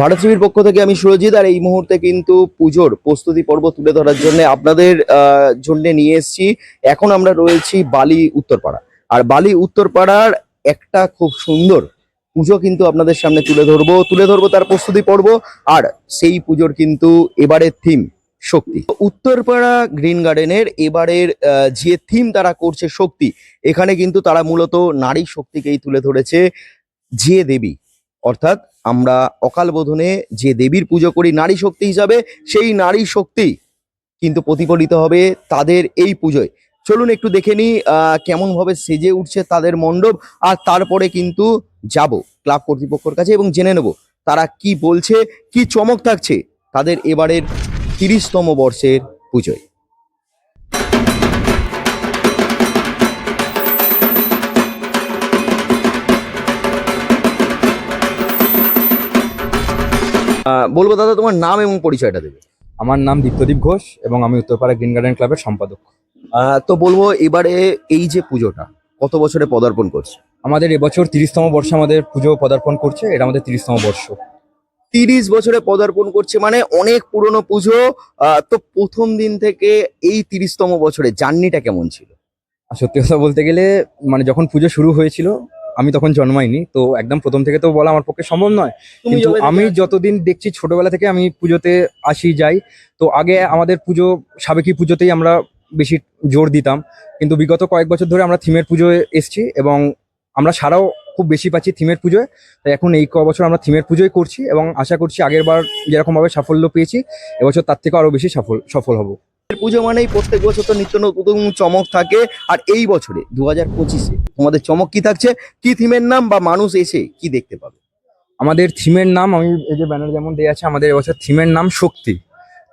ভারত টিভির পক্ষ থেকে আমি সুরজিৎ, আর এই মুহূর্তে কিন্তু পুজোর প্রস্তুতি পর্ব তুলে ধরার জন্য আপনাদের জন্য নিয়ে এসেছি। এখন আমরা রয়েছি বালি উত্তরপাড়া। আর বালি উত্তরপাড়ার একটা খুব সুন্দর পুজো কিন্তু আপনাদের সামনে তুলে ধরবো। তুলে ধরবো তার প্রস্তুতি পর্ব, আর সেই পুজোর কিন্তু এবারের থিম শক্তি। উত্তরপাড়া গ্রিন গার্ডেনের এবারের যে থিম তারা করছে শক্তি, এখানে কিন্তু তারা মূলত নারী শক্তিকেই তুলে ধরেছে, যে দেবী। অর্থাৎ আমরা অকাল বোধনে যে দেবীর পুজো করি নারী শক্তি হিসাবে সেই নারী শক্তি কিন্তু প্রতিফলিত হবে তাদের এই পুজোয়। চলুন একটু দেখে নিই আহ, কেমন ভাবে সেজে উঠছে তাদের মণ্ডপ আর তারপরে কিন্তু যাব ক্লাব কর্তৃপক্ষের কাছে এবং জেনে নেব তারা কি বলছে কি চমক থাকছে তাদের এবারের তিরিশতম বর্ষের পুজোয়। বলব দাদা তোমার নাম এবং পরিচয়টা দেবে। আমার নাম দীপ্তদীপ ঘোষ এবং আমি উত্তরপাড়া গ্রিন গার্ডেন ক্লাবের সম্পাদক। তো বলব এবারে এই যে পুজোটা কত বছরে পদার্পণ করছে? আমাদের এবছর তিরিশতম বর্ষে আমাদের পুজো পদার্পণ করছে এটা আমাদের তিরিশতম বর্ষ। তিরিশ বছরে পদার্পণ করছে মানে অনেক পুরনো পুজো। আহ, তো প্রথম দিন থেকে এই তিরিশতম বছরে জার্নিটা কেমন ছিল? সত্যি কথা বলতে গেলে মানে যখন পুজো শুরু হয়েছিল আমি তখন জন্মাইনি তো একদম প্রথম থেকে তো বলা আমার পক্ষে সম্ভব নয়। কিন্তু আমি যতদিন দেখছি ছোটবেলা থেকে আমি পুজোতে আসি যাই তো আগে আমাদের পুজো সাবেকি পুজোতেই আমরা বেশি জোর দিতাম। কিন্তু বিগত কয়েক বছর ধরে আমরা থিমের পুজোয় এসছি এবং আমরা সারাও খুব বেশি পাচ্ছি থিমের পুজোয়। তাই এখন এই ক বছর আমরা থিমের পুজোই করছি এবং আশা করছি আগের বার যেরকম ভাবে সাফল্য পেয়েছি এবছর তার থেকে আরও বেশি সফল সফল হব। পুজো মানেই প্রত্যেক বছর তো নিত্য নতুন চমক থাকে। আর এই বছরে দু হাজার পঁচিশে, তোমাদের চমক কি থাকছে? কি থিমের নাম বা মানুষ এসে কি দেখতে পাবে? আমাদের থিমের নাম, আমি এই যে ব্যানার যেমন দেওয়া আছে, আমাদের এবছর থিমের নাম শক্তি।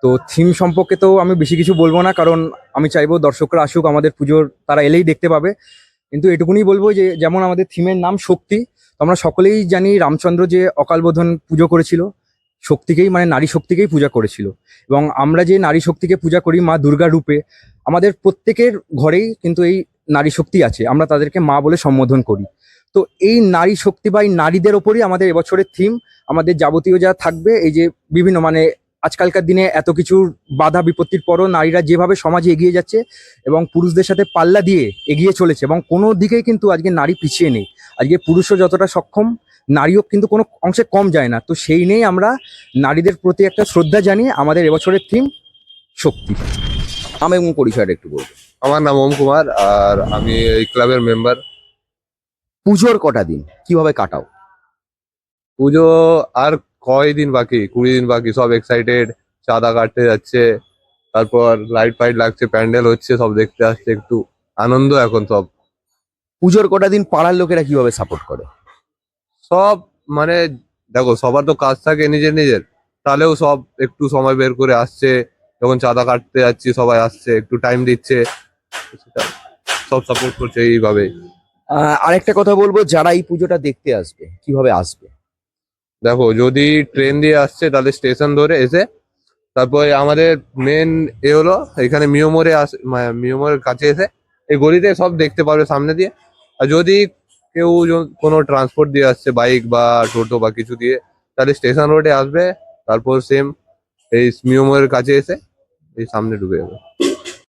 তো থিম সম্পর্কে তো আমি বেশি কিছু বলব না, কারণ আমি চাইব দর্শকরা আসুক, আমাদের পুজোর তারা এলেই দেখতে পাবে। কিন্তু এটুকুনি বলব যে, যেমন আমাদের থিমের নাম শক্তি, তো আমরা সকলেই জানি রামচন্দ্র যে অকালবোধন পুজো করেছিল শক্তিকেই মানে নারী শক্তিকেই পূজা করেছিল। এবং আমরা যে নারী শক্তিকে পূজা করি মা দুর্গা রূপে, আমাদের প্রত্যেকের ঘরেই কিন্তু এই নারী শক্তি আছে। আমরা তাদেরকে মা বলে সম্বোধন করি। তো এই নারী শক্তি বা এই নারীদের ওপরই আমাদের এবছরের থিম আমাদের যাবতীয় যা থাকবে, এই যে বিভিন্ন মানে আজকালকার দিনে এত কিছু বাধা বিপত্তির পরও নারীরা যেভাবে সমাজে এগিয়ে যাচ্ছে এবং পুরুষদের সাথে পাল্লা দিয়ে এগিয়ে চলেছে এবং কোনো দিকেই কিন্তু আজকে নারী পিছিয়ে নেই। আজকে পুরুষও যতটা সক্ষম নারীও কিন্তু কোনো অংশে কম যায় না। তো সেই নিয়েই আমরা নারীদের প্রতি একটা শ্রদ্ধা জানিয়ে আমাদের এবছরের থিম শক্তি। আমি এবং পরিচয়টা একটু বলব। আমার নাম ওম কুমার আর আমি এই ক্লাবের মেম্বার পুজোর কটা দিন? কীভাবে কাটাও? পুজো আর কয় কয়দিন বাকি? কুড়ি দিন বাকি সব এক্সাইটেড চাঁদা কাটতে যাচ্ছে তারপর লাইট ফাইট লাগছে প্যান্ডেল হচ্ছে সব দেখতে আসছে একটু আনন্দ এখন সব। পুজোর কটা দিন পাড়ার লোকেরা কীভাবে সাপোর্ট করে? সব মানে দেখো সবার তো কাজ থাকে নিজের নিজের। তাহলেও সব একটু সময় বের করে আসছে যখন চাঁদা কাটতে যাচ্ছি সবাই আসছে একটু টাইম দিচ্ছে। সব সাপোর্ট করছে এইভাবে আরেকটা কথা বলব যারা এই পুজোটা দেখতে আসবে কীভাবে আসবে? দেখো যদি ট্রেন দিয়ে আসছে তাহলে স্টেশন ধরে এসে তারপরে আমাদের মেন এ হলো এখানে মিওমোরে আস মিওমোরের কাছে এসে এই গলিতে সব দেখতে পারবে সামনে দিয়ে। আর যদি কেউ কোনো ট্রান্সপোর্ট দিয়ে আসছে বাইক বা টোটো বা কিছু দিয়ে, তাহলে স্টেশন রোডে আসবে, তারপর সেম এই মিওমোরের কাছে এসে এই সামনে ঢুকে যাবে।